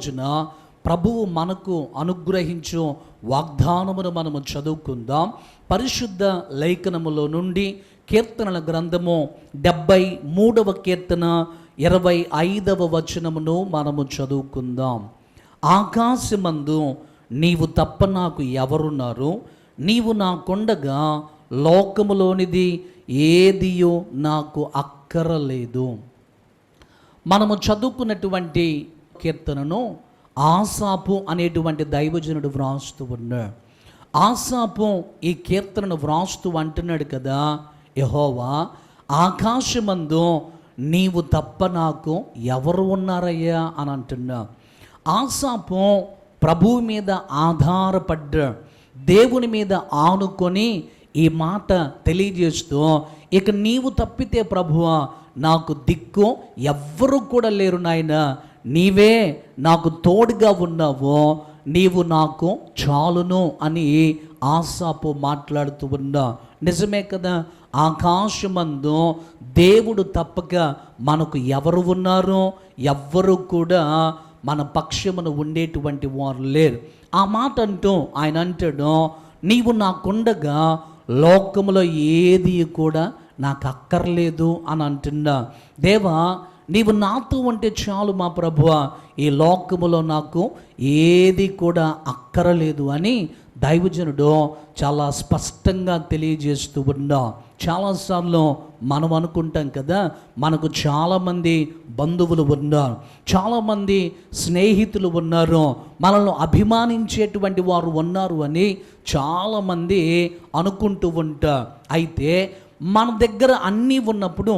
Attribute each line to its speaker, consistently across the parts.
Speaker 1: రోజున ప్రభువు మనకు అనుగ్రహించు వాగ్దానమును మనము చదువుకుందాం. పరిశుద్ధ లేఖనములో నుండి కీర్తనల గ్రంథము డెబ్బై మూడవ కీర్తన ఇరవై ఐదవ వచనమును మనము చదువుకుందాం. ఆకాశమందు నీవు తప్ప నాకు ఎవరున్నారు? నీవు నాకుండగా లోకములోనిది ఏదియో నాకు అక్కరలేదు. మనము చదువుకున్నటువంటి కీర్తనను ఆసాపు అనేటువంటి దైవజనుడు వ్రాస్తూ ఉన్నాడు. ఆసాపు ఈ కీర్తనను వ్రాస్తూ అంటున్నాడు కదా యహోవా ఆకాశమందు నీవు తప్ప నాకు ఎవరు ఉన్నారయ్యా అని అంటున్నా. ఆసాపు ప్రభువు మీద ఆధారపడ్డ దేవుని మీద ఆనుకొని ఈ మాట తెలియజేస్తూ ఇక నీవు తప్పితే ప్రభువా నాకు దిక్కు ఎవ్వరు కూడా లేరు నాయన. నీవే నాకు తోడుగా ఉన్నావు నీవు నాకు చాలును అని ఆశాపు మాట్లాడుతూ ఉన్నా. నిజమే కదా ఆకాశమందు దేవుడు తప్పక మనకు ఎవరు ఉన్నారో ఎవ్వరు కూడా మన పక్షమును ఉండేటువంటి వారు లేరు. ఆ మాట అంటూ ఆయన అంటాడు నీవు నాకుండగా లోకములో ఏది కూడా నాకు అక్కర్లేదు అని అంటున్నా. దేవా నీవు నాతో ఉంటే చాలు మా ప్రభువ ఈ లోకములో నాకు ఏది కూడా అక్కరలేదు అని దైవజనుడు చాలా స్పష్టంగా తెలియజేస్తూ ఉన్నా చాలాసార్లు మనం అనుకుంటాం కదా మనకు చాలామంది బంధువులు ఉన్నారు చాలామంది స్నేహితులు ఉన్నారు మనల్ని అభిమానించేటువంటి వారు ఉన్నారు అని చాలామంది అనుకుంటూ ఉంటారు అయితే మన దగ్గర అన్నీ ఉన్నప్పుడు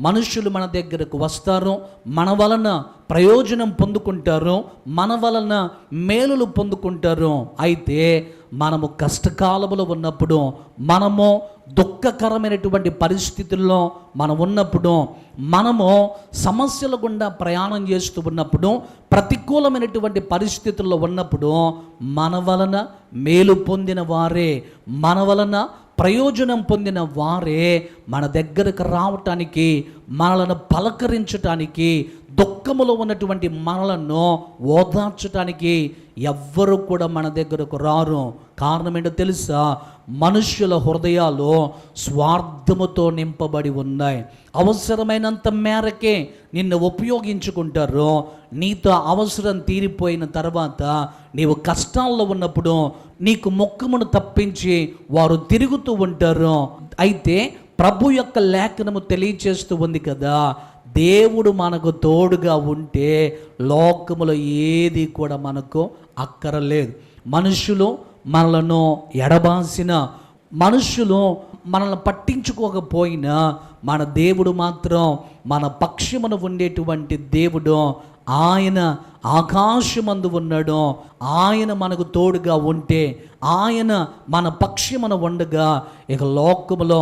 Speaker 1: మనుషులు మన దగ్గరకు వస్తారు మన వలన ప్రయోజనం పొందుకుంటారు మన వలన మేలులు పొందుకుంటారు. అయితే మనము కష్టకాలములో ఉన్నప్పుడు మనము దుఃఖకరమైనటువంటి పరిస్థితుల్లో మనం ఉన్నప్పుడు మనము సమస్యల గుండా ప్రయాణం చేస్తూ ఉన్నప్పుడు ప్రతికూలమైనటువంటి పరిస్థితుల్లో ఉన్నప్పుడు మన వలన మేలు పొందిన వారే మన వలన ప్రయోజనం పొందిన వారే మన దగ్గరకు రావటానికి మనలను పలకరించటానికి దుఃఖములో ఉన్నటువంటి మనలను ఓదార్చటానికి ఎవ్వరు కూడా మన దగ్గరకు రారు. కారణం ఏంటో తెలుసా? మనుష్యుల హృదయాలు స్వార్థముతో నింపబడి ఉన్నాయి. అవసరమైనంత మేరకే నిన్ను ఉపయోగించుకుంటారు. నీతో అవసరం తీరిపోయిన తర్వాత నీవు కష్టాల్లో ఉన్నప్పుడు నీకు మొక్కమును తప్పించి వారు తిరుగుతూ ఉంటారు. అయితే ప్రభు యొక్క లేఖనము తెలియచేస్తూ ఉంది కదా దేవుడు మనకు తోడుగా ఉంటే లోకములో ఏది కూడా మనకు అక్కరలేదు. మనుషులు మనలను ఎడబాసిన మనుషులు మనల్ని పట్టించుకోకపోయినా మన దేవుడు మాత్రం మన పక్షమున ఉండేటువంటి దేవుడు. ఆయన ఆకాశమందు ఉన్నాడు. ఆయన మనకు తోడుగా ఉంటే ఆయన మన పక్షమున ఉండగా ఇక లోకములో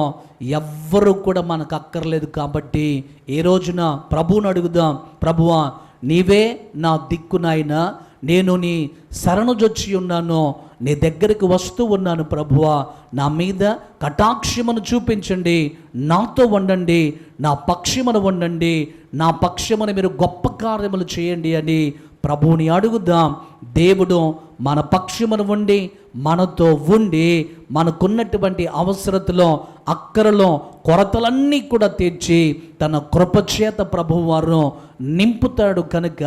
Speaker 1: ఎవ్వరు కూడా మనకు అక్కర్లేదు కాబట్టి ఏ రోజున ప్రభువుని అడుగుదాం ప్రభువా నీవే నా దిక్కునైనా నేను నీ శరణుజొచ్చి ఉన్నాను నీ దగ్గరికి వస్తూ ఉన్నాను ప్రభువా నా మీద కటాక్షమును చూపించండి నాతో వండండి నా పక్షమును వండండి నా పక్షమును మీరు గొప్ప కార్యములు చేయండి అని ప్రభువుని అడుగుదాం. దేవుడు మన పక్షమును ఉండి మనతో ఉండి మనకున్నటువంటి అవసరతలో అక్కరలో కొరతలన్నీ కూడా తీర్చి తన కృపచేత ప్రభువారు నింపుతాడు కనుక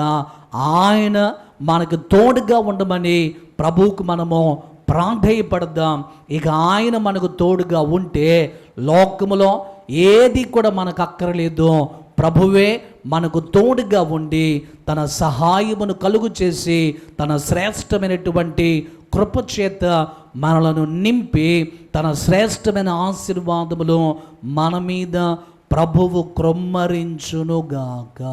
Speaker 1: ఆయన మనకు తోడుగా ఉండమని ప్రభువుకు మనము ప్రాధేయపడదాం ఇక ఆయన మనకు తోడుగా ఉంటే లోకములో ఏది కూడా మనకు అక్కరలేదు. ప్రభువే మనకు తోడుగా ఉండి తన సహాయమును కలుగు చేసి తన శ్రేష్టమైనటువంటి కృపచేత మనలను నింపి తన శ్రేష్టమైన ఆశీర్వాదములు మన మీద ప్రభువు క్రొమ్మరించునుగాక.